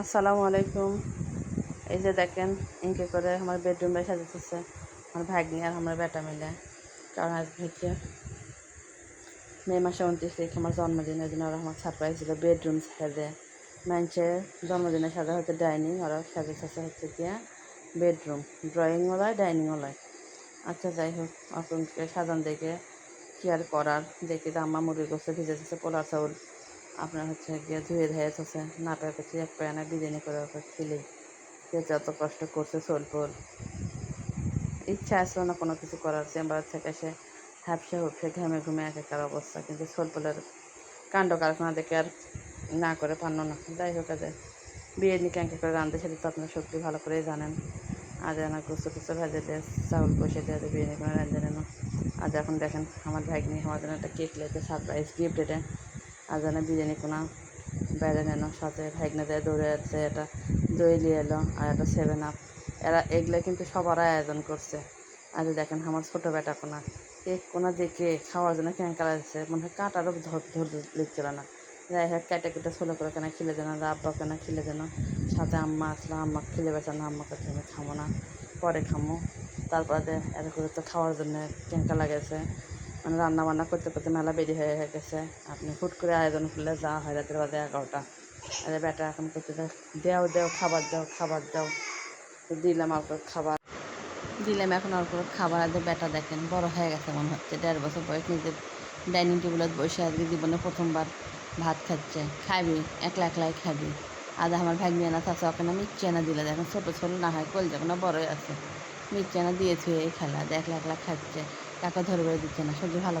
আসসালামু আলাইকুম। এই যে দেখেন ইনকে করে আমার বেডরুম বেডরুমটা সাজাতেছে। আমার ভাগ্নি আর আমার বেটা মিলে। কারণ আজকে হচ্ছে মে মাসে উনত্রিশ তারিখ আমার জন্মদিন ওই জন্য ওরা আমার সারপ্রাইজ ছিল বেডরুম সাজে। মানুষের জন্মদিনে সাজা হচ্ছে ডাইনিং ওরা সাজাতেছে হচ্ছে গিয়া বেডরুম ড্রয়িং ওলায় ডাইনিং ওলায় আচ্ছা যাই হোক, আপনাকে সাজান দেখে কি আর করার। দেখি তো আম্মা মুরগি গোসে ভিজেছে পোলার চাউল। আপনার হচ্ছে গিয়ে ধুয়ে ধুয়ে আছে না পেয়ে করছি এক পায়ে না বিরিয়ানি করে খেলে। খেতে এত কষ্ট করছে সোলপোল ইচ্ছা আসলো না কোনো কিছু করার, চেম্বার থেকে সে হ্যাপসে হুপসে ঘেমে ঘুমে এক একার অবস্থা, কিন্তু সোলপোলের কাণ্ড কারখানা দেখে আর না করে পারল না। যাই হোক, আজ বিরিয়ানি ক্যাঙ্কে করে রাঁধতে সেটা তো আপনার সত্যি ভালো করেই জানেন। আজ না গুছো টুসো ভেজে দিয়ে, চাউল বসে দিয়ে বিরিয়ানি করে রাঁধে নেন আজ এখন দেখেন আমার ভাগ্নি আমার জন্য একটা কেক লেতে সারপ্রাইজ গিফট এটা। আর যেন বিরিয়ানি কোনা বেড়ে নেন সাথে ভাইগনা দিয়ে দৌড়ে আছে এটা দই নিয়ে এলো আর একটা সেভেন আপ এরা এগুলো কিন্তু সবার আয়োজন করছে। আর দেখেন আমার ছোটো বেটা কোনা কেক কোনা দেখে খাওয়ার জন্য কেন কালা মনে হয় কাটারও ধৈর্য লিখছিল না। যাই হোক কেটে কেটে ছোলো করে কেনা খেলে যেন আব্বা কেনা খেলে যেন, সাথে আম্মা আসলো, আম্মা খেলে বেচা না, আম্মাকে আমি খামো না, পরে খামো। তারপরে এত করে তো খাওয়ার জন্য কেঙ্কা লাগেছে মানে রান্না বান্না করতে করতে মেলা বেরি হয়ে গেছে। আপনি হুট করে আয়োজন করলে যা হয় রাতের বাজে এগারোটা। আরে বেটা, এখন করতে দেও দেও, খাবার দাও খাবার দাও। দিলাম অল্প খাবার। দিলাম এখন আর অল্প খাবার। আর বেটা দেখেন, বড় হয়ে গেছে মনে হচ্ছে। দেড় বছর বয়স নিজের ডাইনিং টেবিলত বসে আজকে জীবনে প্রথমবার ভাত খাচ্ছে। খাবি, একলা একলাই খাবি। আজ আমার ভাগ্নি আনা চাচা ওকে না মিষ্টি আনা দিলে। দেখেন ছোটো ছোটো না হয় কল যাবে না বড়ই আছে। মিষ্টি আনা দিয়ে থুয়ে খেলা একলা একলা খাচ্ছে। কাকা ধরে দিচ্ছে না সবজি ভালো